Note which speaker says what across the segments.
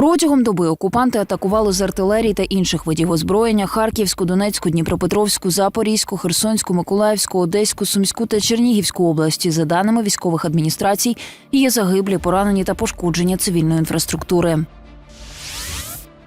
Speaker 1: Протягом доби окупанти атакували з артилерії та інших видів озброєння Харківську, Донецьку, Дніпропетровську, Запорізьку, Херсонську, Миколаївську, Одеську, Сумську та Чернігівську області. За даними військових адміністрацій, є загиблі, поранені та пошкодження цивільної інфраструктури.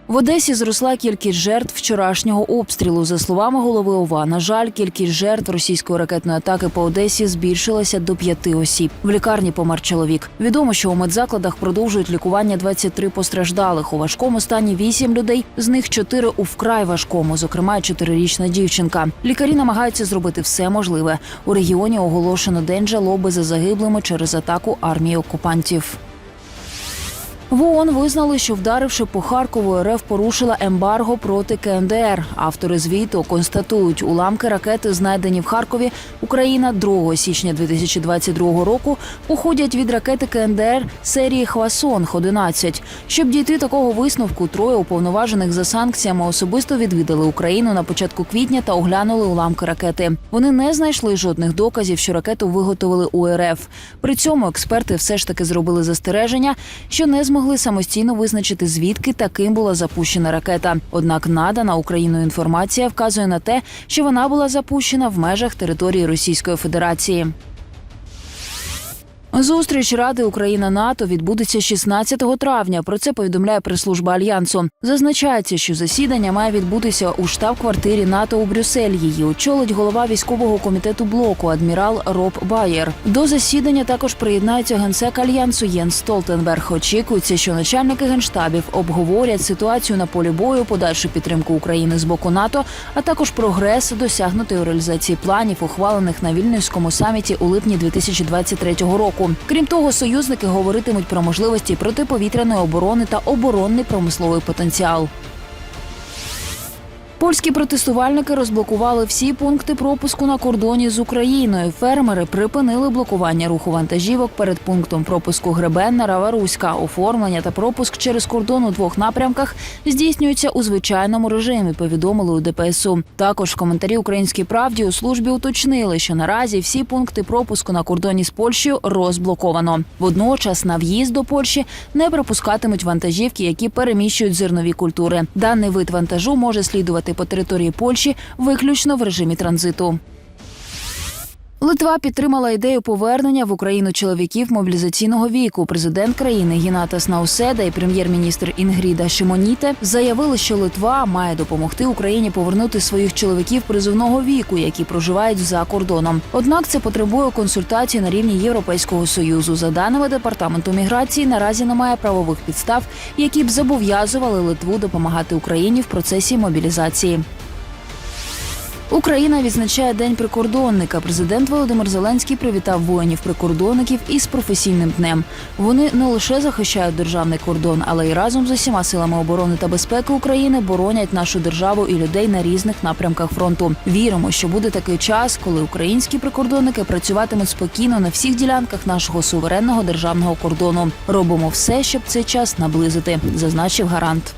Speaker 1: В Одесі зросла кількість жертв вчорашнього обстрілу. За словами голови ОВА, на жаль, кількість жертв російської ракетної атаки по Одесі збільшилася до п'яти осіб. В лікарні помер чоловік. Відомо, що у медзакладах продовжують лікування 23 постраждалих. У важкому стані 8 людей, з них 4 у вкрай важкому, зокрема, 4-річна дівчинка. Лікарі намагаються зробити все можливе. У регіоні оголошено день жалоби за загиблими через атаку армії окупантів. В ООН визнали, що вдаривши по Харкову, РФ порушила ембарго проти КНДР. Автори звіту констатують, уламки ракети, знайдені в Харкові, Україна 2 січня 2022 року, уходять від ракети КНДР серії Хвасонг 11 Щоб дійти такого висновку, троє уповноважених за санкціями особисто відвідали Україну на початку квітня та оглянули уламки ракети. Вони не знайшли жодних доказів, що ракету виготовили у РФ. При цьому експерти все ж таки зробили застереження, що не змогли самостійно визначити звідки та ким була запущена ракета. Однак надана Україною інформація вказує на те, що вона була запущена в межах території Російської Федерації. Зустріч Ради Україна НАТО відбудеться 16 травня. Про це повідомляє прес-служба альянсу. Зазначається, що засідання має відбутися у штаб-квартирі НАТО у Брюссель. Її очолить голова військового комітету блоку адмірал Роб Байєр. До засідання також приєднається генсек альянсу Єнс Столтенберг. Очікується, що начальники генштабів обговорять ситуацію на полі бою, подальшу підтримку України з боку НАТО, а також прогрес досягнутий у реалізації планів, ухвалених на вільнюському саміті у липні 2023 року. Крім того, союзники говоритимуть про можливості протиповітряної оборони та оборонний промисловий потенціал. Польські протестувальники розблокували всі пункти пропуску на кордоні з Україною. Фермери припинили блокування руху вантажівок перед пунктом пропуску Гребенна Раваруська. Оформлення та пропуск через кордон у двох напрямках здійснюються у звичайному режимі. Повідомили у ДПСУ. Також в коментарі Українській правді у службі уточнили, що наразі всі пункти пропуску на кордоні з Польщею розблоковано. Водночас на в'їзд до Польщі не пропускатимуть вантажівки, які переміщують зернові культури. Даний вид вантажу може слідувати по території Польщі виключно в режимі транзиту. Литва підтримала ідею повернення в Україну чоловіків мобілізаційного віку. Президент країни Гінатас Науседа і прем'єр-міністр Інгріда Шимоніте заявили, що Литва має допомогти Україні повернути своїх чоловіків призовного віку, які проживають за кордоном. Однак це потребує консультацій на рівні Європейського союзу. За даними департаменту міграції, наразі немає правових підстав, які б зобов'язували Литву допомагати Україні в процесі мобілізації. Україна відзначає День прикордонника. Президент Володимир Зеленський привітав воїнів-прикордонників із професійним днем. Вони не лише захищають державний кордон, але й разом з усіма силами оборони та безпеки України боронять нашу державу і людей на різних напрямках фронту. Віримо, що буде такий час, коли українські прикордонники працюватимуть спокійно на всіх ділянках нашого суверенного державного кордону. Робимо все, щоб цей час наблизити, зазначив гарант.